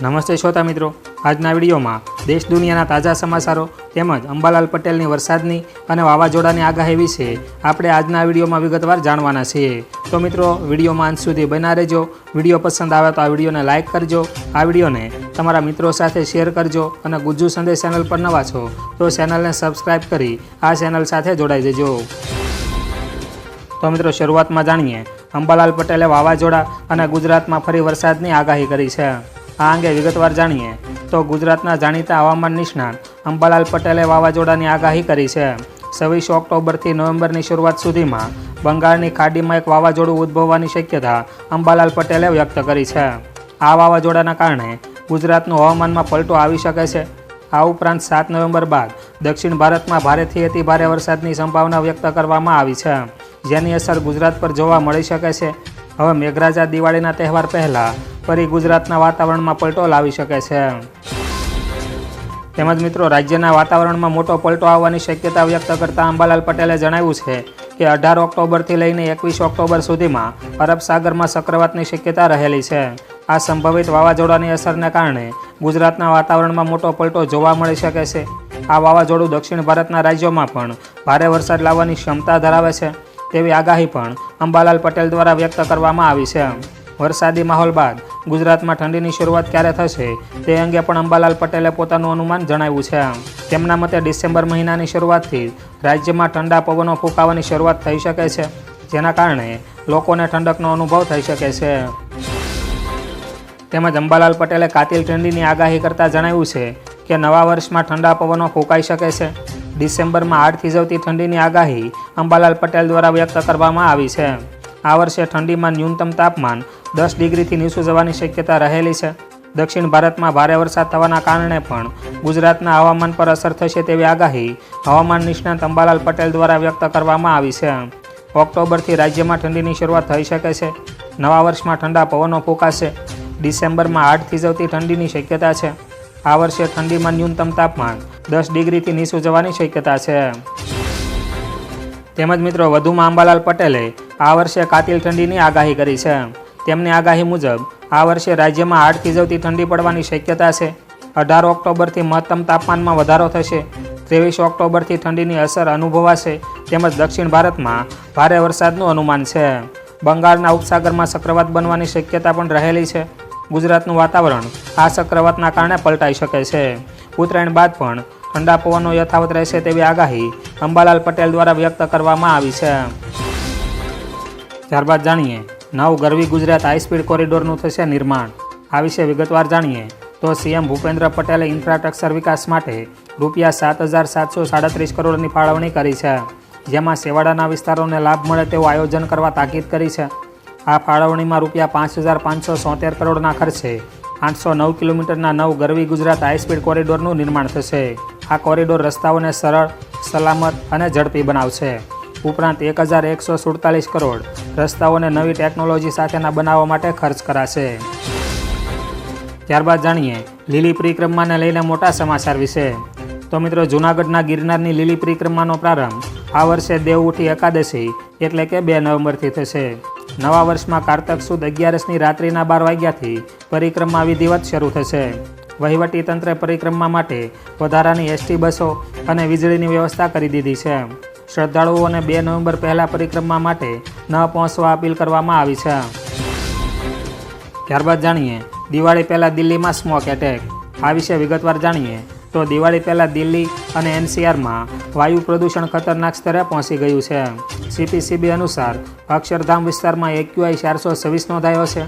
નમસ્તે શ્રોતા મિત્રો. આજના વિડીયોમાં દેશ દુનિયાના તાજા સમાચારો તેમજ અંબાલાલ પટેલની વરસાદની અને વાવાઝોડાની આગાહી વિશે આપણે આજના વિડીયોમાં વિગતવાર જાણવાના છીએ. તો મિત્રો વિડીયોમાં અંત સુધી બના રહેજો. વીડિયો પસંદ આવે તો આ વિડીયોને લાઇક કરજો. આ વિડીયોને તમારા મિત્રો સાથે શેર કરજો અને ગુજ્જુ સંદેશ ચેનલ પર નવા છો તો ચેનલને સબસ્ક્રાઇબ કરી આ ચેનલ સાથે જોડાઈ જજો. તો મિત્રો, શરૂઆતમાં જાણીએ, અંબાલાલ પટેલે વાવાઝોડા અને ગુજરાતમાં ફરી વરસાદની આગાહી કરી છે. આ અંગે વિગતવાર જાણીએ. તો ગુજરાતના જાણીતા હવામાન નિષ્ણાત અંબાલાલ પટેલે વાવાઝોડાની આગાહી કરી છે. છવ્વીસ ઓક્ટોબરથી નવેમ્બરની શરૂઆત સુધીમાં બંગાળની ખાડીમાં એક વાવાઝોડું ઉદ્ભવવાની શક્યતા અંબાલાલ પટેલે વ્યક્ત કરી છે. આ વાવાઝોડાના કારણે ગુજરાતનું હવામાનમાં પલટો આવી શકે છે. આ ઉપરાંત સાત નવેમ્બર બાદ દક્ષિણ ભારતમાં ભારેથી અતિ ભારે વરસાદની સંભાવના વ્યક્ત કરવામાં આવી છે. જેની અસર ગુજરાત પર જોવા મળી શકે છે. હવે મેઘરાજા દિવાળીના તહેવાર પહેલાં ફરી ગુજરાતના વાતાવરણમાં પલટો લાવી શકે છે. તેમજ મિત્રો, રાજ્યના વાતાવરણમાં મોટો પલટો આવવાની શક્યતા વ્યક્ત કરતા અંબાલાલ પટેલે જણાવ્યું છે કે અઢાર ઓક્ટોબરથી લઈને એકવીસ ઓક્ટોબર સુધીમાં અરબ સાગરમાં ચક્રવાતની શક્યતા રહેલી છે. આ સંભવિત વાવાઝોડાની અસરને કારણે ગુજરાતના વાતાવરણમાં મોટો પલટો જોવા મળી શકે છે. આ વાવાઝોડું દક્ષિણ ભારતના રાજ્યોમાં પણ ભારે વરસાદ લાવવાની ક્ષમતા ધરાવે છે. તેવી આગાહી પણ અંબાલાલ પટેલ દ્વારા વ્યક્ત કરવામાં આવી છે. વરસાદી માહોલ બાદ ગુજરાતમાં ઠંડીની શરૂઆત ક્યારે થશે તે અંગે પણ અંબાલાલ પટેલે પોતાનું અનુમાન જણાવ્યું છે. તેમના મતે ડિસેમ્બર મહિનાની શરૂઆતથી રાજ્યમાં ઠંડા પવનો ફૂંકાવાની શરૂઆત થઈ શકે છે, જેના કારણે લોકોને ઠંડકનો અનુભવ થઈ શકે છે. તેમજ અંબાલાલ પટેલે કાતિલ ઠંડીની આગાહી કરતાં જણાવ્યું છે કે નવા વર્ષમાં ઠંડા પવનો ફૂંકાઈ શકે છે. ડિસેમ્બરમાં હાડ થીજવતી ઠંડીની આગાહી અંબાલાલ પટેલ દ્વારા વ્યક્ત કરવામાં આવી છે. આ વર્ષે ઠંડીમાં ન્યૂનતમ તાપમાન દસ ડિગ્રીથી નીચું જવાની શક્યતા રહેલી છે. દક્ષિણ ભારતમાં ભારે વરસાદ થવાના કારણે પણ ગુજરાતના હવામાન પર અસર થશે તેવી આગાહી હવામાન નિષ્ણાત અંબાલાલ પટેલ દ્વારા વ્યક્ત કરવામાં આવી છે. ઓક્ટોબરથી રાજ્યમાં ઠંડીની શરૂઆત થઈ શકે છે. નવા વર્ષમાં ઠંડા પવનો ફૂંકાશે. ડિસેમ્બરમાં આઠ થીજવતી ઠંડીની શક્યતા છે. આ વર્ષે ઠંડીમાં ન્યૂનતમ તાપમાન દસ ડિગ્રીથી નીચું જવાની શક્યતા છે. તેમજ મિત્રો, વધુમાં અંબાલાલ પટેલે આ વર્ષે કાતિલ ઠંડીની આગાહી કરી છે. તેમની આગાહી મુજબ, આ વર્ષે રાજ્યમાં હાડ થીજવતી ઠંડી પડવાની શક્યતા છે. અઢાર ઓક્ટોબરથી મહત્તમ તાપમાનમાં વધારો થશે. ત્રેવીસ ઓક્ટોબરથી ઠંડીની અસર અનુભવાશે તેમજ દક્ષિણ ભારતમાં ભારે વરસાદનું અનુમાન છે. બંગાળના ઉપસાગરમાં ચક્રવાત બનવાની શક્યતા પણ રહેલી છે. ગુજરાતનું વાતાવરણ આ ચક્રવાતના કારણે પલટાઈ શકે છે. ઉત્તરાયણ બાદ પણ ઠંડા પવનો યથાવત રહેશે તેવી આગાહી અંબાલાલ પટેલ દ્વારા વ્યક્ત કરવામાં આવી છે. ત્યારબાદ જાણીએ, નવ ગરવી ગુજરાત હાઈસ્પીડ કોરિડોરનું થશે નિર્માણ. આ વિશે વિગતવાર જાણીએ, તો સીએમ ભૂપેન્દ્ર પટેલે ઇન્ફ્રાસ્ટ્રક્ચર વિકાસ માટે રૂપિયા સાત હજાર સાતસો સાડત્રીસ કરોડની ફાળવણી કરી છે. જેમાં સેવાડાના વિસ્તારોને લાભ મળે તેવું આયોજન કરવા તાકીદ કરી છે. આ ફાળવણીમાં રૂપિયા પાંચ હજાર પાંચસો સોતેર કરોડના ખર્ચે આઠસો નવ કિલોમીટરના નવ ગરવી ગુજરાત હાઈસ્પીડ કોરિડોરનું નિર્માણ થશે. આ કોરિડોર રસ્તાઓને સરળ, સલામત અને ઝડપી બનાવશે. ઉપરાંત એક હજાર એકસો સુડતાલીસ કરોડ રસ્તાઓને નવી ટેકનોલોજી સાથેના બનાવવા માટે ખર્ચ કરાશે. ત્યારબાદ જાણીએ, લીલી પરિક્રમાને લઈને મોટા સમાચાર વિશે. તો મિત્રો, જૂનાગઢના ગિરનારની લીલી પરિક્રમાનો પ્રારંભ આ વર્ષે દેવઉઠી એકાદશી એટલે કે બે નવેમ્બરથી થશે. નવા વર્ષમાં કારતક સુદ અગિયારસની રાત્રિના બાર વાગ્યાથી પરિક્રમા વિધિવત શરૂ થશે. વહીવટી તંત્રે પરિક્રમા માટે વધારાની એસટી બસો અને વીજળીની વ્યવસ્થા કરી દીધી છે. શ્રદ્ધાળુઓને બે નવેમ્બર પહેલાં પરિક્રમા માટે ન પહોંચવા અપીલ કરવામાં આવી છે. ત્યારબાદ જાણીએ, દિવાળી પહેલાં દિલ્હીમાં સ્મોક એટેક આ વિશે વિગતવાર જાણીએ, તો દિવાળી પહેલાં દિલ્હી અને એનસીઆરમાં વાયુ પ્રદૂષણ ખતરનાક સ્તરે પહોંચી ગયું છે. સીપીસીબી અનુસાર, અક્ષરધામ વિસ્તારમાં એક્યુઆઈ ચારસો છવ્વીસ નોંધાયો છે,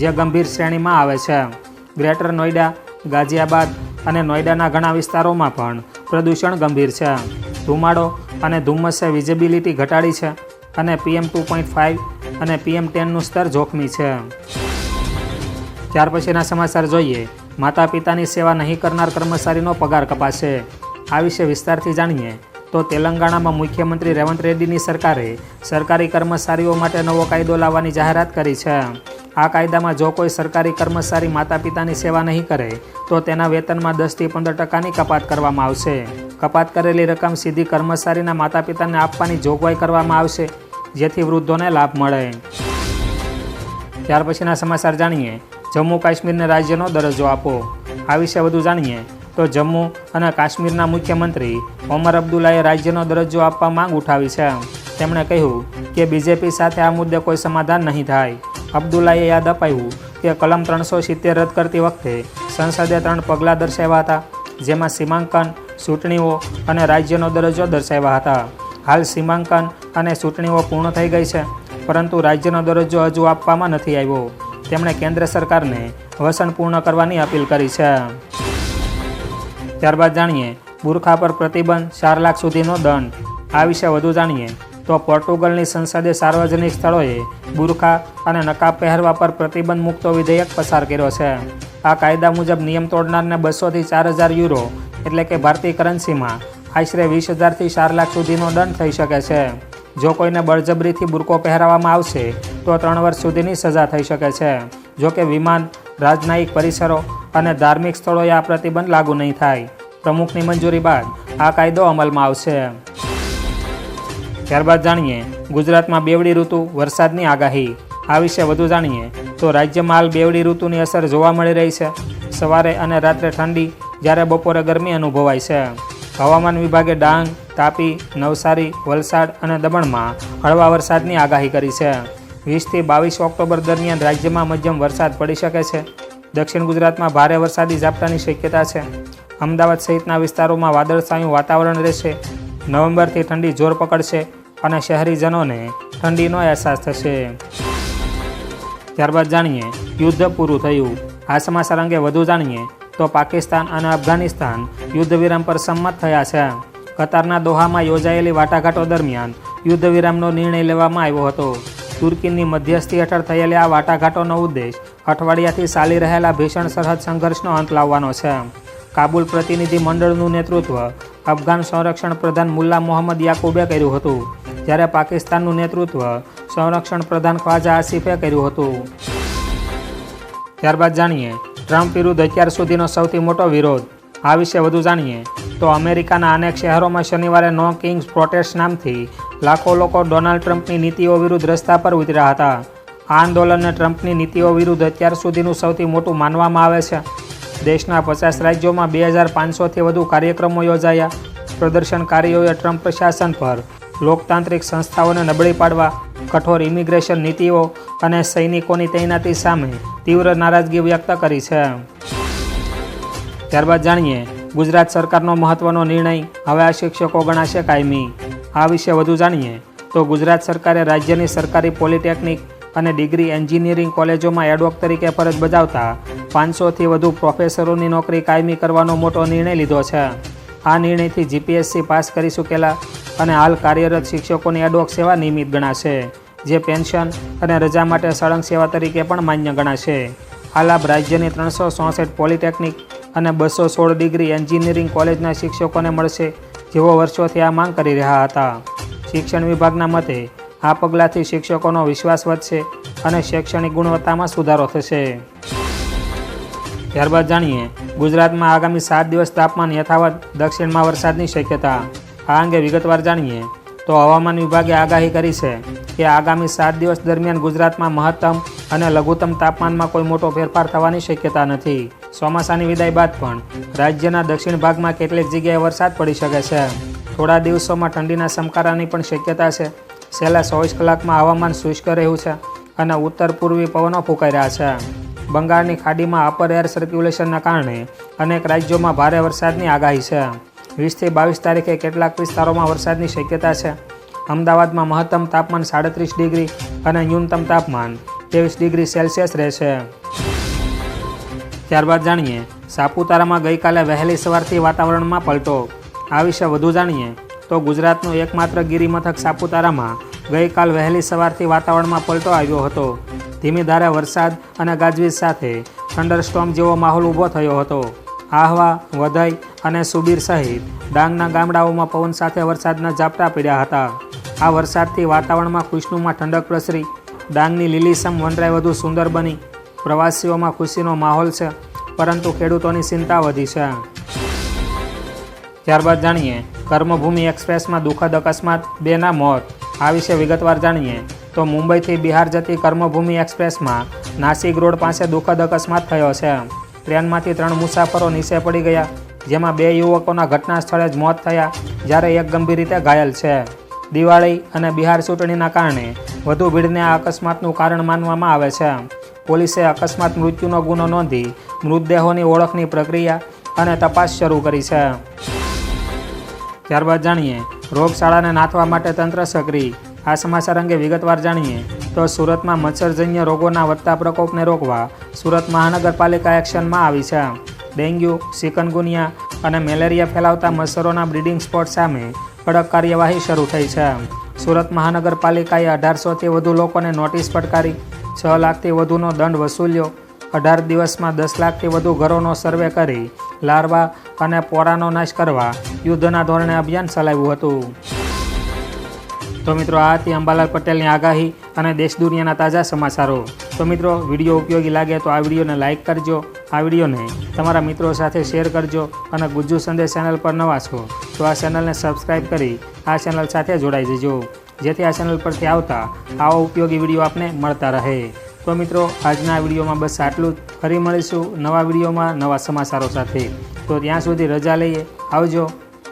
જે ગંભીર શ્રેણીમાં આવે છે. ગ્રેટર નોઈડા, ગાઝિયાબાદ અને નોઈડાના ઘણા વિસ્તારોમાં પણ પ્રદૂષણ ગંભીર છે. ધુમાડો અને ધુમ્મસે વિઝિબિલિટી ઘટાડી છે અને પીએમ ટુ પોઈન્ટ ફાઇવ અને પીએમ ટેનનું સ્તર જોખમી છે. ત્યાર પછીના સમાચાર જોઈએ. માતા પિતાની સેવા નહીં કરનાર કર્મચારીનો પગાર કપાશે. આ વિશે વિસ્તારથી જાણીએ તો તેલંગાણામાં મુખ્યમંત્રી રેવંત રેડ્ડીની સરકારે સરકારી કર્મચારીઓ માટે નવો કાયદો લાવવાની જાહેરાત કરી છે. આ કાયદામાં જો કોઈ સરકારી કર્મચારી માતા પિતાની સેવા નહીં કરે, તો તેના વેતનમાં દસથી પંદર ટકાની કપાત કરવામાં આવશે. કપાત કરેલી રકમ સીધી કર્મચારીના માતા પિતાને આપવાની જોગવાઈ કરવામાં આવશે, જેથી વૃદ્ધોને લાભ મળે. ત્યાર પછીના સમાચાર જાણીએ. જમ્મુ કાશ્મીરને રાજ્યનો દરજ્જો આપો. આ વિશે વધુ જાણીએ તો જમ્મુ અને કાશ્મીરના મુખ્યમંત્રી ઓમર અબ્દુલ્લાએ રાજ્યનો દરજ્જો આપવા માંગ ઉઠાવી છે. તેમણે કહ્યું કે બીજેપી સાથે આ મુદ્દે કોઈ સમાધાન નહીં થાય. અબ્દુલ્લાએ યાદ અપાયું કે કલમ ત્રણસો સિત્તેર રદ કરતી વખતે સંસદે ત્રણ પગલાં દર્શાવ્યા હતા, જેમાં સીમાંકન ચૂંટણીઓ અને રાજ્યનો દરજ્જો દર્શાવ્યા હતા. હાલ સીમાંકન અને ચૂંટણીઓ પૂર્ણ થઈ ગઈ છે, પરંતુ રાજ્યનો દરજ્જો હજુ આપવામાં નથી આવ્યો. તેમણે કેન્દ્ર સરકારને વસન પૂર્ણ કરવાની અપીલ કરી છે. ત્યારબાદ જાણીએ, બુરખા પર પ્રતિબંધ ચાર લાખ સુધીનો દંડ. આ વિશે વધુ જાણીએ, તો પોર્ટુગલની સંસદે સાર્વજનિક સ્થળોએ બુરખા અને નકાબ પહેરવા પર પ્રતિબંધ મુક્તો વિધેયક પસાર કર્યો છે. આ કાયદા મુજબ નિયમ તોડનારને બસોથી ચાર હજાર યુરો, એટલે કે ભારતીય કરન્સીમાં, આશરે વીસ હજારથી ચાર લાખ સુધીનો દંડ થઈ શકે છે. જો કોઈને બળજબરીથી બુરકો પહેરાવવામાં આવશે, તો ત્રણ વર્ષ સુધીની સજા થઈ શકે છે. જો કે વિમાન રાજનાયિક પરિસરો અને ધાર્મિક સ્થળોએ આ પ્રતિબંધ લાગુ નહીં થાય. પ્રમુખની મંજૂરી બાદ આ કાયદો અમલમાં આવશે. ત્યારબાદ જાણીએ, ગુજરાતમાં બેવડી ઋતુ વરસાદની આગાહી. આ વિશે વધુ જાણીએ તો રાજ્યમાં હાલ બેવડી ઋતુની અસર જોવા મળી રહી છે. સવારે અને રાત્રે ઠંડી, જ્યારે બપોરે ગરમી અનુભવાય છે. હવામાન વિભાગે ડાંગ, તાપી, નવસારી, વલસાડ અને દમણમાં હળવા વરસાદની આગાહી કરી છે. વીસથી બાવીસ ઓક્ટોબર દરમિયાન રાજ્યમાં મધ્યમ વરસાદ પડી શકે છે. દક્ષિણ ગુજરાતમાં ભારે વરસાદી ઝાપટાની શક્યતા છે. અમદાવાદ સહિતના વિસ્તારોમાં વાદળછાયું વાતાવરણ રહેશે. નવેમ્બરથી ઠંડી જોર પકડશે અને શહેરીજનોને ઠંડીનો અહેસાસ થશે. ત્યારબાદ જાણીએ, યુદ્ધ પૂરું થયું. આ સમાચાર અંગે વધુ જાણીએ, તો પાકિસ્તાન અને અફઘાનિસ્તાન યુદ્ધ વિરામ પર સંમત થયા છે. કતારના દોહામાં યોજાયેલી વાટાઘાટો દરમિયાન યુદ્ધ વિરામનો નિર્ણય લેવામાં આવ્યો હતો. તુર્કીની મધ્યસ્થી હેઠળ થયેલી આ વાટાઘાટોનો ઉદ્દેશ અઠવાડિયાથી ચાલી રહેલા ભીષણ સરહદ સંઘર્ષનો અંત લાવવાનો છે. કાબુલ પ્રતિનિધિ મંડળનું નેતૃત્વ અફઘાન સંરક્ષણ પ્રધાન મુલ્લા મોહમ્મદ યાકુબે કર્યું હતું. જ્યારે પાકિસ્તાનનું નેતૃત્વ સંરક્ષણ પ્રધાન ખ્વાજા આસિફે કર્યું હતું. ત્યારબાદ જાણીએ, ટ્રમ્પ વિરુદ્ધ અત્યાર સુધીનો સૌથી મોટો વિરોધ. આ વિશે વધુ જાણીએ, તો અમેરિકાના અનેક શહેરોમાં શનિવારે નો કિંગ્સ પ્રોટેસ્ટ નામથી લાખો લોકો ડોનાલ્ડ ટ્રમ્પની નીતિઓ વિરુદ્ધ રસ્તા પર ઉતર્યા હતા. આ આંદોલનને ટ્રમ્પની નીતિઓ વિરુદ્ધ અત્યાર સુધીનું સૌથી મોટું માનવામાં આવે છે. દેશના પચાસ રાજ્યોમાં બે હજાર પાંચસોથી વધુ કાર્યક્રમો યોજાયા. પ્રદર્શનકારીઓએ ટ્રમ્પ પ્રશાસન પર લોકતાંત્રિક સંસ્થાઓને નબળી પાડવા કઠોર ઇમિગ્રેશન નીતિઓ અને સૈનિકોની તૈનાતી સામે તીવ્ર નારાજગી વ્યક્ત કરી છે. ત્યારબાદ જાણીએ, ગુજરાત સરકારનો મહત્વનો નિર્ણય હવે આ શિક્ષકો ગણાશે કાયમી. આ વિશે વધુ જાણીએ, તો ગુજરાત સરકારે રાજ્યની સરકારી પોલિટેકનિક અને ડિગ્રી એન્જિનિયરિંગ કોલેજોમાં એડવોક તરીકે ફરજ બજાવતા પાંચસોથી વધુ પ્રોફેસરોની નોકરી કાયમી કરવાનો મોટો નિર્ણય લીધો છે. આ નિર્ણયથી જીપીએસસી પાસ કરી ચૂકેલા અને હાલ કાર્યરત શિક્ષકોની એડવોક સેવા નિયમિત ગણાશે, જે પેન્શન અને રજા માટે સળંગ સેવા તરીકે પણ માન્ય ગણાશે. આ લાભ રાજ્યની ત્રણસો ચોસઠ પોલિટેકનિક અને બસો સોળ ડિગ્રી એન્જિનિયરિંગ કોલેજના શિક્ષકોને મળશે જેઓ વર્ષોથી આ માંગ કરી રહ્યા હતા. શિક્ષણ વિભાગના મતે, આ પગલાંથી શિક્ષકોનો વિશ્વાસ વધશે અને શૈક્ષણિક ગુણવત્તામાં સુધારો થશે. ત્યારબાદ જાણીએ, ગુજરાતમાં આગામી સાત દિવસ તાપમાન યથાવત દક્ષિણમાં વરસાદની શક્યતા આ અંગે વિગતવાર જાણીએ તો હવામાન વિભાગે આગાહી કરી છે કે આગામી સાત દિવસ દરમિયાન ગુજરાતમાં મહત્તમ અને લઘુત્તમ તાપમાનમાં કોઈ મોટો ફેરફાર થવાની શક્યતા નથી. ચોમાસાની વિદાય બાદ પણ રાજ્યના દક્ષિણ ભાગમાં કેટલીક જગ્યાએ વરસાદ પડી શકે છે. થોડા દિવસોમાં ઠંડીના સમકારાની પણ શક્યતા છે. છેલ્લા ચોવીસ કલાકમાં હવામાન શુષ્ક રહ્યું છે અને ઉત્તર પૂર્વી પવનો ફૂંકાઈ રહ્યા છે. બંગાળની ખાડીમાં અપર એર સર્ક્યુલેશનના કારણે અનેક રાજ્યોમાં ભારે વરસાદની આગાહી છે. વીસથી બાવીસ તારીખે કેટલાક વિસ્તારોમાં વરસાદની શક્યતા છે. અમદાવાદમાં મહત્તમ તાપમાન સાડત્રીસ ડિગ્રી અને ન્યૂનતમ તાપમાન ત્રેવીસ ડિગ્રી સેલ્સિયસ રહેશે. ત્યારબાદ જાણીએ, સાપુતારામાં ગઈકાલે વહેલી સવારથી વાતાવરણમાં પલટો. આ વિશે વધુ જાણીએ, તો ગુજરાતનું એકમાત્ર ગિરિમથક સાપુતારામાં ગઈકાલ વહેલી સવારથી વાતાવરણમાં પલટો આવ્યો હતો. ધીમી ધારે વરસાદ અને ગાજવીજ સાથે થંડરસ્ટોમ જેવો માહોલ ઊભો થયો હતો. આહવા, વધઈ અને સુબીર સહિત ડાંગના ગામડાઓમાં પવન સાથે વરસાદના ઝાપટા પડ્યા હતા. આ વરસાદથી વાતાવરણમાં ખુશનુમાં ઠંડક પ્રસરી. ડાંગની લીલીસમ વનરાય વધુ સુંદર બની. પ્રવાસીઓમાં ખુશીનો માહોલ છે, પરંતુ ખેડૂતોની ચિંતા વધી છે. ત્યારબાદ જાણીએ, કર્મભૂમિ એક્સપ્રેસમાં દુઃખદ અકસ્માત, બેના મોત. આ વિશે વિગતવાર જાણીએ, તો મુંબઈથી બિહાર જતી કર્મભૂમિ એક્સપ્રેસમાં નાસિક રોડ પાસે દુઃખદ અકસ્માત થયો છે. ટ્રેનમાંથી ત્રણ મુસાફરો નીચે પડી ગયા, જેમાં બે યુવકોના ઘટના સ્થળે જ મોત થયા, જ્યારે એક ગંભીર રીતે ઘાયલ છે. દિવાળી અને બિહાર ચૂંટણીના કારણે વધુ ભીડને આ અકસ્માતનું કારણ માનવામાં આવે છે. પોલીસે અકસ્માત મૃત્યુનો ગુનો નોંધી મૃતદેહોની ઓળખની પ્રક્રિયા અને તપાસ શરૂ કરી છે. ત્યારબાદ જાણીએ, રોગશાળાને નાથવા માટે તંત્ર સક્રિય આ સમાચાર અંગે વિગતવાર જાણીએ તો સુરતમાં મચ્છરજન્ય રોગોના વધતા પ્રકોપને રોકવા સુરત મહાનગરપાલિકા એક્શનમાં આવી છે. ડેન્ગ્યુ સિકનગુનિયા અને મેલેરિયા ફેલાવતા મચ્છરોના બ્રીડિંગ સ્પોટ સામે કડક કાર્યવાહી શરૂ થઈ છે. સુરત મહાનગરપાલિકાએ અઢારસોથી વધુ લોકોને નોટિસ ફટકારી, છ લાખથી વધુનો દંડ વસૂલ્યો, અઢાર દિવસમાં દસ લાખથી વધુ ઘરોનો સર્વે કરી, લાર્વા અને પોરાનો નાશ કરવા યુદ્ધના ધોરણે અભિયાન ચલાવ્યું હતું. તો મિત્રો, આ હતી અંબાલાલ પટેલની આગાહી અને દેશ દુનિયાના તાજા સમાચારો. તો મિત્રો, વીડિયો ઉપયોગી લાગે તો આ વિડીયોને લાઇક કરજો, આ વિડીયોને તમારા મિત્રો સાથે શેર કરજો અને ગુજ્જુ સંદેશ ચેનલ પર નવા છો, તો આ ચેનલને સબસ્ક્રાઈબ કરી આ ચેનલ સાથે જોડાઈ જજો. જેથી આ ચેનલ પરથી આવતા આવા ઉપયોગી વીડિયો આપને મળતા રહે. તો મિત્રો, આજના વિડીયોમાં બસ આટલું જ. ફરી મળીશું નવા વિડીયોમાં નવા સમાચારો સાથે. તો ત્યાં સુધી રજા લઈએ. આવજો.